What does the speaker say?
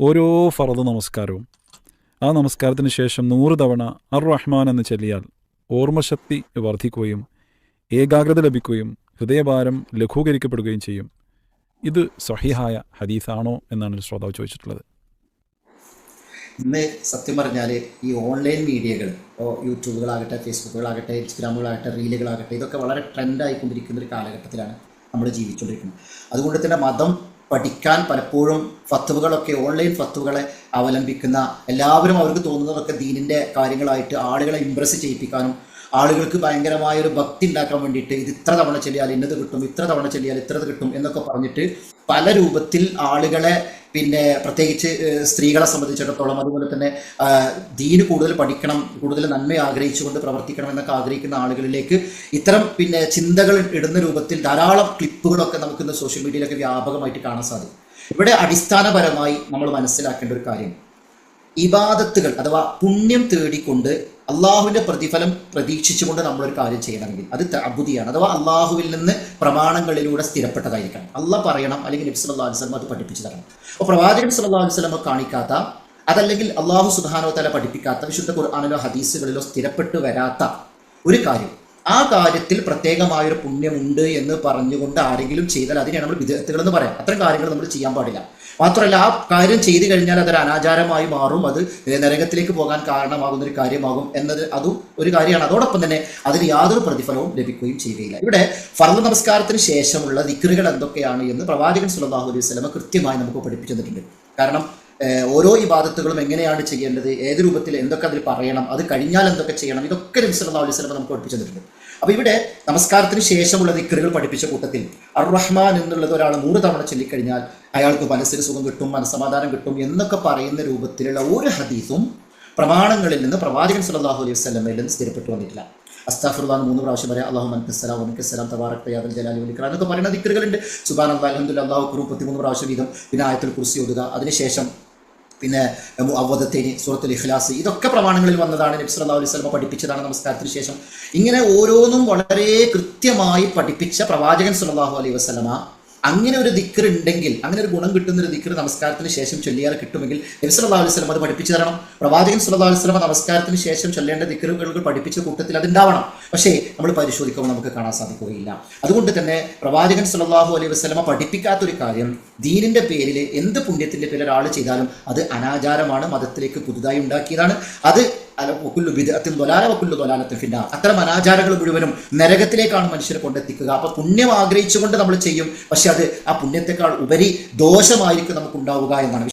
ഓരോ ഫറദ് നമസ്കാരവും. ആ നമസ്കാരത്തിന് ശേഷം നൂറ് തവണ അർ റഹ്മാൻ എന്ന് ചൊല്ലിയാൽ ഓർമ്മശക്തി വർദ്ധിക്കുകയും ഏകാഗ്രത ലഭിക്കുകയും ഹൃദയഭാരം ലഘൂകരിക്കപ്പെടുകയും ചെയ്യും. ഇത് സഹിഹായ ഹദീസാണോ എന്നാണ് ശ്രോതാവ് ചോദിച്ചിട്ടുള്ളത്. ഇന്ന് സത്യം പറഞ്ഞാൽ ഈ ഓൺലൈൻ മീഡിയകൾ ഇപ്പോൾ യൂട്യൂബുകളാകട്ടെ ഫേസ്ബുക്കുകളാകട്ടെ ഇൻസ്റ്റഗ്രാമുകളാകട്ടെ റീലുകളാകട്ടെ ഇതൊക്കെ വളരെ ട്രെൻഡായിക്കൊണ്ടിരിക്കുന്ന ഒരു കാലഘട്ടത്തിലാണ് നമ്മൾ ജീവിച്ചുകൊണ്ടിരിക്കുന്നത്. അതുകൊണ്ട് തന്നെ മതം പഠിക്കാൻ പലപ്പോഴും ഫത്തുവകളൊക്കെ ഓൺലൈൻ ഫത്തുവകളെ അവലംബിക്കുന്ന എല്ലാവരും അവർക്ക് തോന്നുന്നതൊക്കെ ദീനിന്റെ കാര്യങ്ങളായിട്ട് ആളുകളെ ഇമ്പ്രസ് ചെയ്യിപ്പിക്കാനും ആളുകൾക്ക് ഭയങ്കരമായ ഒരു ഭക്തി ഉണ്ടാക്കാൻ വേണ്ടിയിട്ട് ഇത് ഇത്ര തവണ ചെല്ലിയാൽ ഇന്നത് കിട്ടും ഇത്ര തവണ ചെല്ലിയാൽ ഇത്ര കിട്ടും എന്നൊക്കെ പറഞ്ഞിട്ട് പല രൂപത്തിൽ ആളുകളെ പിന്നെ പ്രത്യേകിച്ച് സ്ത്രീകളെ സംബന്ധിച്ചിടത്തോളം അതുപോലെ തന്നെ ദീന് കൂടുതൽ പഠിക്കണം കൂടുതൽ നന്മ ആഗ്രഹിച്ചുകൊണ്ട് പ്രവർത്തിക്കണം എന്നൊക്കെ ആഗ്രഹിക്കുന്ന ആളുകളിലേക്ക് ഇത്തരം പിന്നെ ചിന്തകൾ ഇടുന്ന രൂപത്തിൽ ധാരാളം ക്ലിപ്പുകളൊക്കെ നമുക്ക് ഇന്ന് സോഷ്യൽ മീഡിയയിലൊക്കെ വ്യാപകമായിട്ട് കാണാൻ സാധിക്കും. ഇവിടെ അടിസ്ഥാനപരമായി നമ്മൾ മനസ്സിലാക്കേണ്ട ഒരു കാര്യം ഇബാദത്തുകൾ അഥവാ പുണ്യം തേടിക്കൊണ്ട് അള്ളാഹുവിന്റെ പ്രതിഫലം പ്രതീക്ഷിച്ചുകൊണ്ട് നമ്മളൊരു കാര്യം ചെയ്യണമെങ്കിൽ അത് അബുദിയാണ് അഥവാ അള്ളാഹുവിൽ നിന്ന് പ്രമാണങ്ങളിലൂടെ സ്ഥിരപ്പെട്ടതായിരിക്കണം. അള്ളാഹ പറയണം അല്ലെങ്കിൽ നബി അള്ളാഹു അലൈഹി വസല്ലം അത് പഠിപ്പിച്ചു തരണം. അപ്പോൾ പ്രവാചകൻ സല്ലല്ലാഹു അലൈഹി വസല്ലം കാണിക്കാത്ത അതല്ലെങ്കിൽ അള്ളാഹു സുധാനോ തല പഠിപ്പിക്കാത്ത വിശുദ്ധ ഖുർആാനിലോ ഹദീസുകളിലോ സ്ഥിരപ്പെട്ടു വരാത്ത ഒരു കാര്യം. ആ കാര്യത്തിൽ പ്രത്യേകമായൊരു പുണ്യമുണ്ട് എന്ന് പറഞ്ഞുകൊണ്ട് ആരെങ്കിലും ചെയ്താൽ അതിനെയാണ് നമ്മൾ വിദഗ്ധകൾ എന്ന് പറയാം. അത്തരം കാര്യങ്ങൾ നമ്മൾ ചെയ്യാൻ പാടില്ല. മാത്രമല്ല ആ കാര്യം ചെയ്തു കഴിഞ്ഞാൽ അതൊരു അനാചാരമായി മാറും. അത് നരകത്തിലേക്ക് പോകാൻ കാരണമാകുന്ന ഒരു കാര്യമാകും എന്നത് അതും ഒരു കാര്യമാണ്. അതോടൊപ്പം തന്നെ അതിന് യാതൊരു പ്രതിഫലവും ലഭിക്കുകയും ചെയ്യുകയില്ല. ഇവിടെ ഫർദ് നമസ്കാരത്തിന് ശേഷമുള്ള ദിക്റുകൾ എന്തൊക്കെയാണ് എന്ന് പ്രവാചകൻ സുല്ലല്ലാഹു അലൈഹി വസല്ലമ കൃത്യമായി നമുക്ക് പഠിപ്പിച്ചു തന്നിട്ടുണ്ട്. കാരണം ഓരോ ഇബാദത്തുകളും എങ്ങനെയാണ് ചെയ്യേണ്ടത്? ഏത് രൂപത്തിൽ എന്തൊക്കെ അതിൽ പറയണം? അത് കഴിഞ്ഞാൽ എന്തൊക്കെ ചെയ്യണം? ഇതൊക്കെ നബി സല്ലല്ലാഹു അലൈഹി സ്വലമ നമുക്ക് പഠിപ്പിച്ചു തന്നിട്ടുണ്ട്. അപ്പോൾ ഇവിടെ നമസ്കാരത്തിന് ശേഷമുള്ള ദിക്റുകൾ പഠിപ്പിച്ച കൂട്ടത്തിൽ അർ റഹ്മാൻ എന്നുള്ളത് ഒരാൾ നൂറ് തവണ ചൊല്ലിക്കഴിഞ്ഞാൽ അയാൾക്ക് മനസ്സിന് സുഖം കിട്ടും മനസ്സമാധാനം കിട്ടും എന്നൊക്കെ പറയുന്ന രൂപത്തിലുള്ള ഒരു ഹദീസും പ്രമാണങ്ങളിൽ നിന്ന് പ്രവാചകൻ സല്ലല്ലാഹു അലൈഹി വസല്ലമയിൽ നിന്ന് സ്ഥിരപ്പെട്ടു വന്നിട്ടില്ല. അസ്താഫുർദാൻ മൂന്ന് പ്രാവശ്യം വരെ അള്ളാഹു മൻക്കസ്സലാം വമിക്കസ്സലാം തബാറക് തയ്യാദൽ ജലാലി വലിക്കറ എന്നൊക്കെ പറയുന്ന ദിക്കറുകളുണ്ട് സുബാൻ അള്ളാഹ് അലഹമുല്ല അള്ളാഹു കുറു പത്തിമൂന്ന് പ്രാവശ്യം വീതം പിന്നെ ആയത്തിൽ കുറിച്ച് ഓതുക. അതിനുശേഷം പിന്നെ അവധത്തേനി സൂറത്തുൽ ഇഖ്ലാസ് ഇതൊക്കെ പ്രമാണങ്ങളിൽ വന്നതാണ് നബി സല്ലല്ലാഹു അലൈഹി വസല്ലം പഠിപ്പിച്ചതാണ് നമസ്കാരത്തിന് ശേഷം. ഇങ്ങനെ ഓരോന്നും വളരെ കൃത്യമായി പഠിപ്പിച്ച പ്രവാചകൻ സല്ലല്ലാഹു അലൈഹി വസല്ലമ അങ്ങനെ ഒരു ദിക്കർ ഉണ്ടെങ്കിൽ അങ്ങനെ ഒരു ഗുണം കിട്ടുന്ന ഒരു ദിക്കർ നമസ്കാരത്തിന് ശേഷം ചൊല്ലിയാൽ കിട്ടുമെങ്കിൽ നബി സല്ലല്ലാഹു അലൈഹി വസല്ലം അത് പഠിപ്പിച്ചു തരണം. പ്രവാചകൻ സല്ലല്ലാഹു അലൈഹി വസല്ലം നമസ്കാരത്തിന് ശേഷം ചൊല്ലേണ്ട ദിക്കറുകൾ പഠിപ്പിച്ച കൂട്ടത്തിൽ അതുണ്ടാവണം പക്ഷേ നമ്മൾ പരിശോധിക്കുമ്പോൾ നമുക്ക് കാണാൻ സാധിക്കുകയില്ല. അതുകൊണ്ട് തന്നെ പ്രവാചകൻ സല്ലല്ലാഹു അലൈഹി വസ്ലമ പഠിപ്പിക്കാത്ത ഒരു കാര്യം ദീനിന്റെ പേരിൽ എന്ത് പുണ്യത്തിന്റെ പേരിൽ ഒരാൾ ചെയ്താലും അത് അനാചാരമാണ് മതത്തിലേക്ക് പുതുതായി ഉണ്ടാക്കിയതാണ്. അത് അല വക്കുല്ലു ബിദ്അത്തിൻ ദ്വലാല വക്കുല്ലു ദ്വലാലത്തിൻ ഫിന്ന അത്തരം അനാചാരങ്ങൾ മുഴുവനും നരകത്തിലേക്കാണ് മനുഷ്യരെ കൊണ്ടെത്തിക്കുക. അപ്പൊ പുണ്യം ആഗ്രഹിച്ചുകൊണ്ട് നമ്മൾ ചെയ്യും. പക്ഷെ അത് ആ പുണ്യത്തെക്കാൾ ഉപരി ദോഷമായിരിക്കും നമുക്ക് ഉണ്ടാവുക എന്നാണ്